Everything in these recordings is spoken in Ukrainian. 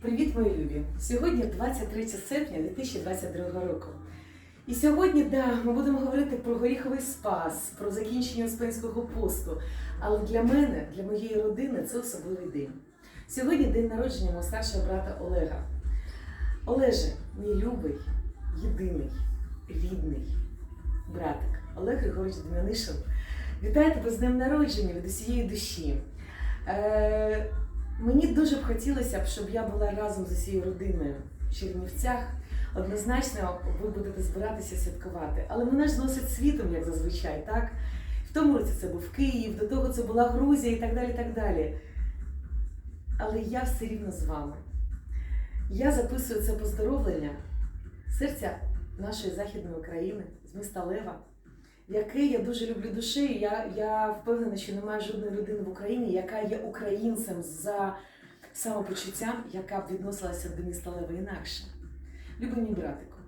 Привіт, мої любі! Сьогодні 23 серпня 2022 року. І сьогодні, да, ми будемо говорити про горіховий спас, про закінчення Успенського посту. Але для мене, для моєї родини, це особливий день. Сьогодні день народження мого старшого брата Олега. Олеже, мій любий, єдиний, рідний братик Олег Григорович Дем'янишин. Вітаю тебе з днем народження від усієї душі. Е, Мені дуже б хотілося б, щоб я була разом з усією родиною в Чернівцях. Однозначно, ви будете збиратися святкувати. Але мене ж зносить світом, як зазвичай, так? В тому році це був Київ, до того це була Грузія і так далі. так далі. Але я все рівно з вами. Я записую це поздоровлення серця нашої західної України, з міста Лева, яке я дуже люблю душею. Я, я впевнена, що немає жодної людини в Україні, яка є українцем за самопочуттям, яка б відносилася до міста Лева інакше. Любий мій братику,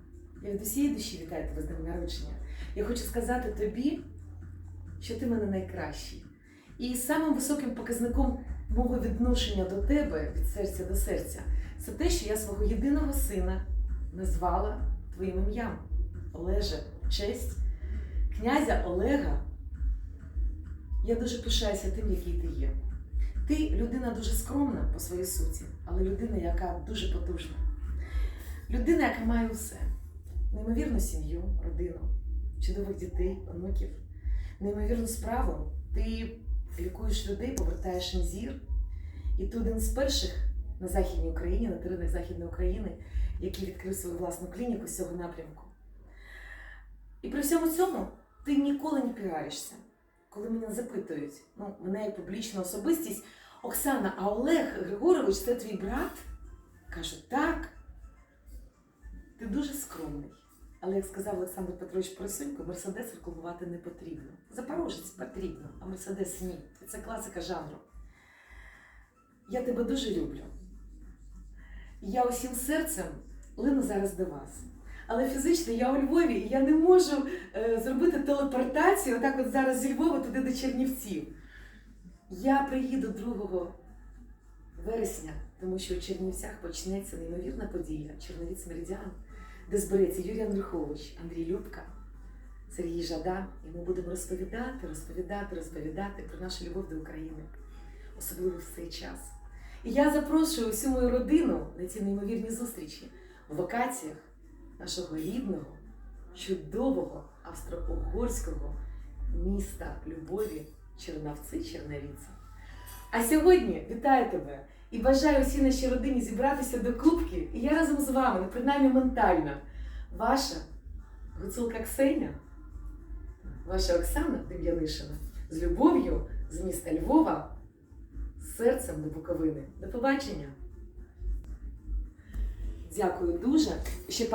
я від усієї душі вітаю тебе з днем народження. Я хочу сказати тобі, що ти мене найкращий. І самим високим показником мого відношення до тебе від серця до серця це те, що я свого єдиного сина назвала твоїм ім'ям. Олеже, честь, князя Олега. Я дуже пишаюся тим, який ти є. Ти людина дуже скромна по своїй суті, але людина, яка дуже потужна. Людина, яка має усе: неймовірну сім'ю, родину, чудових дітей, онуків, неймовірну справу. Ти лікуєш людей, повертаєш їм зір. І ти один з перших на Західній Україні, на теренах Західної України, який відкрив свою власну клініку з цього напрямку. І при всьому цьому ти ніколи не піаришся. Коли мене запитують, ну, мене як публічна особистість, Оксана, а Олег Григорович це твій брат? Кажу, так. Ти дуже скромний. Але як сказав Олександр Петрович Просунько, Мерседес рекламувати не потрібно. Запорожець потрібно, а Мерседес ні. Це класика жанру. Я тебе дуже люблю. Я усім серцем лину зараз до вас. Але фізично я у Львові, і я не можу е, зробити телепортацію отак от зараз зі Львова туди до Чернівців. Я приїду 2 вересня, тому що у Чернівцях почнеться неймовірна подія Черновіць Меридіан, де збереться Юрій Андрухович, Андрій Любка, Сергій Жадан, і ми будемо розповідати, розповідати, розповідати про нашу любов до України, особливо в цей час. І я запрошую усю мою родину на ці неймовірні зустрічі в локаціях нашого рідного, чудового австро-угорського міста Любові Чернавці Чернавіці. А сьогодні вітаю тебе і бажаю всій нашій родині зібратися до клубки, і я разом з вами, ну, принаймні ментально, ваша гуцулка Ксеня, ваша Оксана Дем'янишина з любов'ю з міста Львова, серцем до Буковини. До побачення! Дякую дуже.